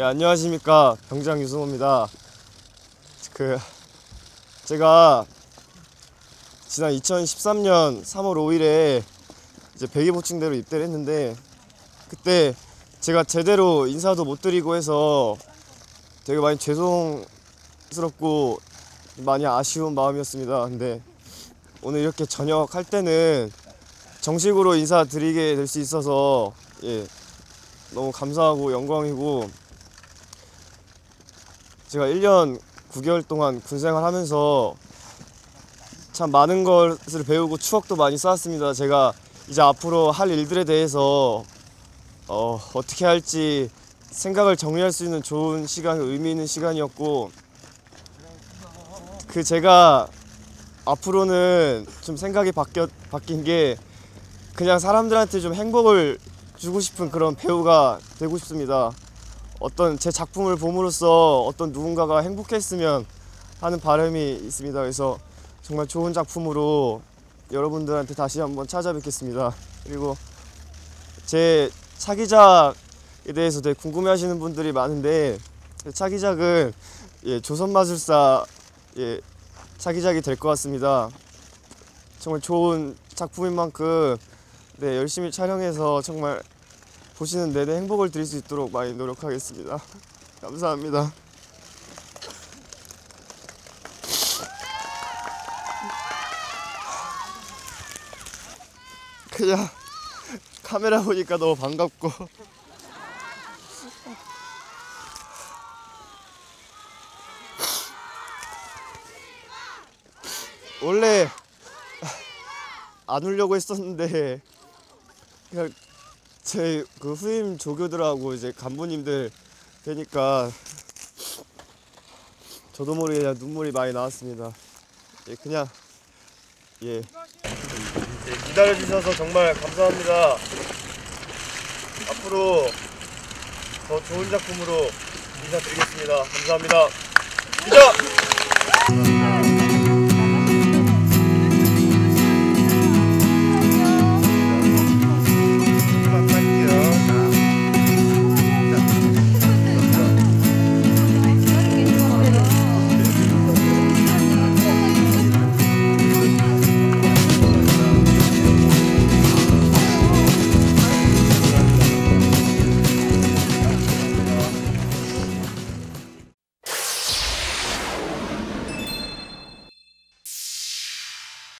예, 안녕하십니까 병장 유승호입니다. 그 제가 지난 2013년 3월 5일에 이제 백이보충대로 입대를 했는데 그때 제가 제대로 인사도 못 드리고 해서 되게 많이 죄송스럽고 많이 아쉬운 마음이었습니다. 근데 오늘 이렇게 저녁 할 때는 정식으로 인사드리게 될 수 있어서 예 너무 감사하고 영광이고 제가 1년 9개월 동안 군 생활 하면서 참 많은 것을 배우고 추억도 많이 쌓았습니다. 제가 이제 앞으로 할 일들에 대해서 어, 어떻게 할지 생각을 정리할 수 있는 좋은 시간, 의미 있는 시간이었고 그 제가 앞으로는 좀 생각이 바뀌어, 바뀐 게 그냥 사람들한테 좀 행복을 주고 싶은 그런 배우가 되고 싶습니다. 어떤 제 작품을 봄으로써 어떤 누군가가 행복했으면 하는 바람이 있습니다. 그래서 정말 좋은 작품으로 여러분들한테 다시 한번 찾아뵙겠습니다. 그리고 제 차기작에 대해서 되게 궁금해하시는 분들이 많은데 제 차기작은 예, 조선마술사 예, 차기작이 될 것 같습니다. 정말 좋은 작품인 만큼 네, 열심히 촬영해서 정말 보시는 내내 행복을 드릴 수 있도록 많이 노력하겠습니다. 감사합니다. 그냥 카메라 보니까 너무 반갑고 원래 안 울려고 했었는데 그냥 제 그 후임 조교들하고 이제 간부님들 되니까 저도 모르게 그냥 눈물이 많이 나왔습니다. 예, 그냥 예. 예, 기다려 주셔서 정말 감사합니다. 앞으로 더 좋은 작품으로 인사드리겠습니다. 감사합니다. 기자.